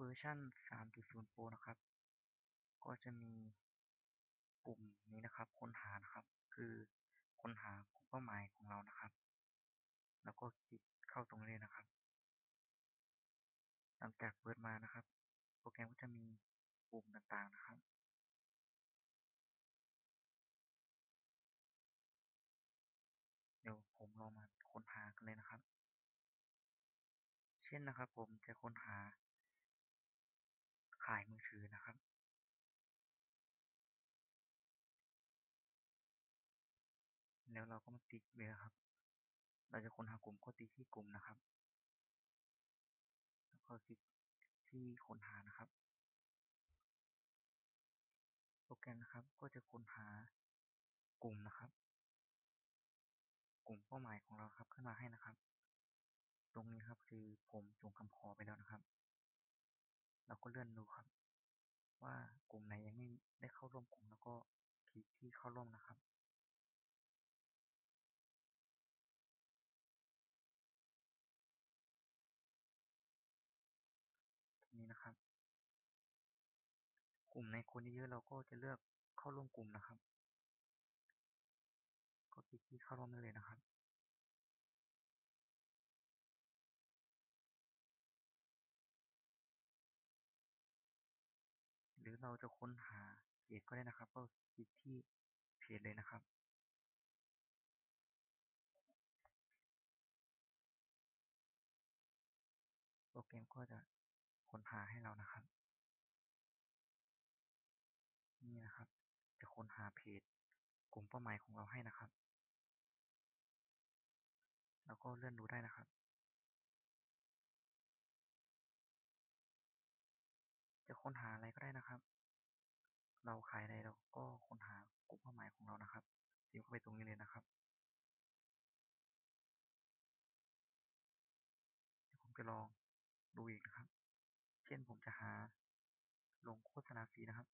วอร์ชัน3.0 Pro นะครับ ก็จะมีปุ่มนี้นะครับ ค้นหานะครับ คือค้นหากลุ่มเป้าหมายของเรานะครับ แล้วก็คลิกเข้าตรงนี้นะครับ หลังจากเปิดมานะครับ โปรแกรมก็จะมีปุ่มต่างๆนะครับเดี๋ยวผมลองมาค้นหากันเลยนะครับ เช่นนะครับ ผมจะค้นหา ขายมือถือนะครับแล้วเราก็มาติ๊กเลยนะครับ เราจะค้นหากลุ่มก็ติ๊กที่กลุ่มนะครับ แล้วก็คลิกที่ค้นหานะครับ โปรแกรมนะครับก็จะค้นหากลุ่มนะครับ กลุ่มเป้าหมายของเราครับขึ้นมาให้นะครับ ตรงนี้ครับคือผมส่งคำขอไปแล้วนะครับ เราก็เลื่อนดูครับ ว่ากลุ่มไหนยังไม่ได้เข้าร่วมกลุ่มแล้วก็คลิกที่เข้าร่วมนะครับทีนี้นะครับ กลุ่มในคนเยอะๆเราก็จะเลือกเข้าร่วมกลุ่มนะครับ ก็คลิกที่เข้าร่วมได้เลยนะครับ เราจะค้นหาเพจก็ได้นะครับ ก็คลิกที่เพจเลยนะครับ โปรแกรมก็จะค้นหาให้เรานะครับ นี่นะครับ จะค้นหาเพจกลุ่มเป้าหมายของเราให้นะครับ แล้วก็เลื่อนดูได้นะครับ ค้นหาอะไรก็ได้นะครับ เราขายอะไรเราก็ค้นหากลุ่มเป้าหมายของเรานะครับพิมพ์เข้าไปตรงนี้เลยนะครับเดี๋ยวผมจะลองดูอีกนะครับ เช่นผมจะหาลงโฆษณาฟรีนะครับ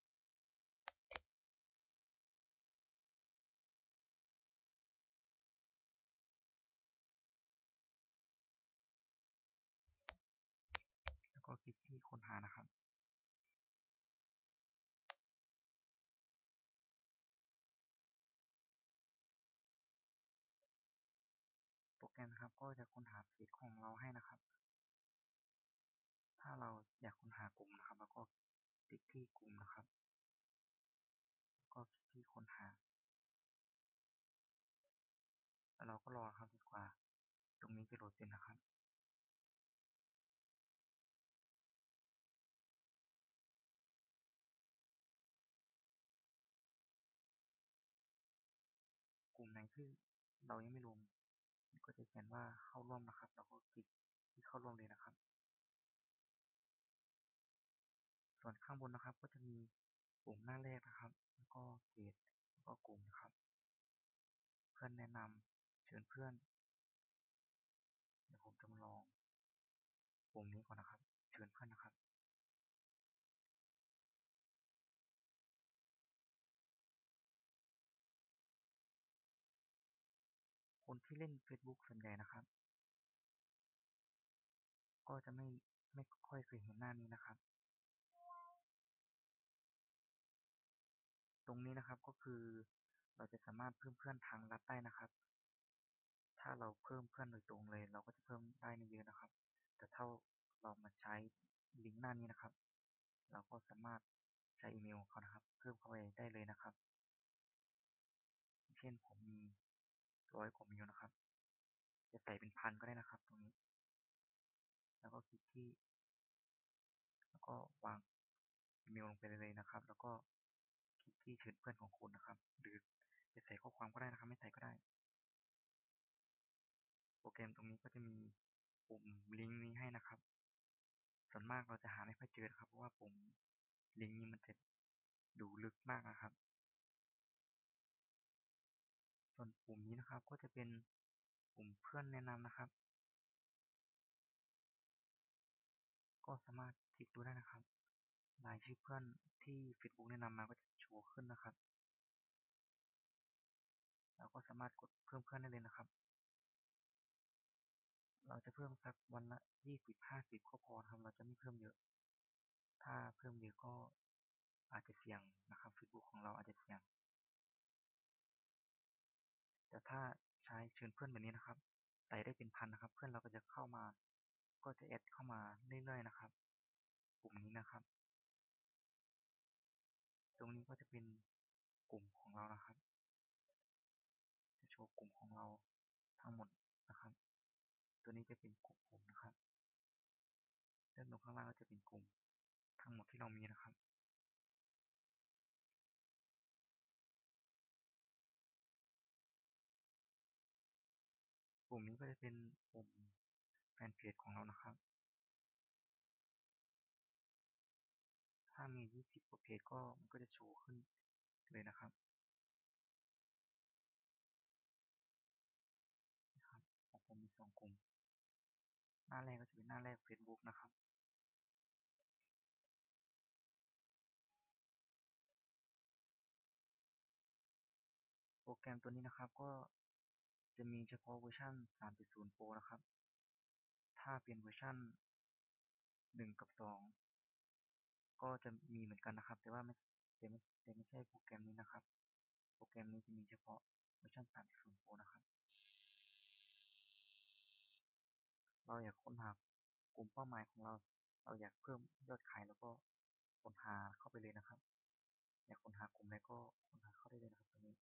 แล้วก็คลิกที่ค้นหานะครับ โปรแกรม นะครับ ก็จะค้นหาเพจของเราให้นะครับ ถ้าเราอยากค้นหากลุ่มนะครับแล้วก็คลิกที่กลุ่มนะครับ ก็คลิกที่ค้นหา แล้วเราก็รอครับดีกว่า ตรงนี้จะโหลดเสร็จนะครับกลุ่มไหนที่เรายังไม่รวม ก็จะเขียนว่าเข้าร่วมนะครับเราก็คลิกที่เข้าร่วมเลยนะครับ ส่วนข้างบนนะครับ ก็จะมีปุ่มหน้าแรกนะครับ แล้วก็เพจแล้วก็กลุ่มนะครับ เพื่อนแนะนำเชิญเพื่อน เดี๋ยวผมจะมาลองปุ่มนี้ก่อนนะครับ เชิญเพื่อนนะครับ คนที่เล่น Facebook ส่วนใหญ่นะครับ ก็จะไม่ไม่ค่อยเคยเห็นหน้านี้นะครับ ตรงนี้นะครับก็คือเราจะสามารถเพิ่มเพื่อนทางลัดได้นะครับ ถ้าเราเพิ่มเพื่อนโดยตรงเลย เราก็จะเพิ่มได้ไม่เยอะนะครับ แต่ถ้าเรามาใช้ลิงก์หน้านี้นะครับ เราก็สามารถใช้อีเมลของเขานะครับ เพิ่มเข้าไปได้เลยนะครับ เช่นผมมี ร้อยกว่าเมลนะครับ จะใส่เป็นพันก็ได้นะครับ ตรงนี้ แล้วก็คลิกที่ แล้วก็วางเมลลงไปเลยนะครับ แล้วก็คลิกที่เชิญเพื่อนของคุณนะครับ หรือจะใส่ข้อความก็ได้นะครับ ไม่ใส่ก็ได้ โปรแกรมตรงนี้ก็จะมีปุ่มลิงก์นี้ให้นะครับ ส่วนมากเราจะหาไม่ค่อยเจอครับ เพราะว่าปุ่มลิงก์นี้มันจะดูลึกมากนะครับ ส่วนปุ่มนี้นะครับก็จะเป็นปุ่มเพื่อนแนะนำนะครับ ก็สามารถคลิกดูได้นะครับรายชื่อเพื่อนที่ Facebook แนะนำมาก็จะโชว์ขึ้นนะครับ เราก็สามารถกดเพิ่มเพื่อนได้เลยนะครับ เราจะเพิ่มสักวันละยี่สิบห้าสิบก็พอนะครับเราจะไม่เพิ่มเยอะ ถ้าเพิ่มเยอะก็อาจจะเสี่ยงนะครับ Facebook ของเราอาจจะเสี่ยง แต่ถ้าใช้เชิญเพื่อนแบบนี้นะครับ ใส่ได้เป็นพันนะครับ เพื่อนเราก็จะเข้ามา ก็จะแอดเข้ามาเรื่อยๆนะครับ กลุ่มนี้นะครับ ตรงนี้ก็จะเป็นกลุ่มของเรานะครับ จะโชว์กลุ่มของเราทั้งหมดนะครับ ตัวนี้จะเป็นกลุ่มผมนะครับด้านบนข้างล่างก็จะเป็นกลุ่มทั้งหมดที่เรามีนะครับ เป็นกลุ่มแฟนเพจของเรานะครับ ถ้ามี 20กว่าเพจก็มันก็จะโชว์ขึ้นเลยนะครับนะครับของผมมีสองกลุ่ม หน้าแรกก็จะเป็นหน้าแรก Facebook นะครับโปรแกรมตัวนี้นะครับก็ จะมีเฉพาะเวอร์ชัน 3.0 Pro นะครับ ถ้าเป็นเวอร์ชัน1 กับ 2 ก็จะมีเหมือนกันนะครับ แต่ว่าไม่แต่ไม่แต่ไม่ใช่โปรแกรมนี้นะครับ โปรแกรมนี้จะมีเฉพาะเวอร์ชัน 3.0 Pro นะครับ เราอยากค้นหากลุ่มเป้าหมายของเรา เราอยากเพิ่มยอดขายแล้วก็ค้นหาเข้าไปเลยนะครับ อยากค้นหากลุ่มไหนก็ค้นหาเข้าได้เลยนะครับตรงนี้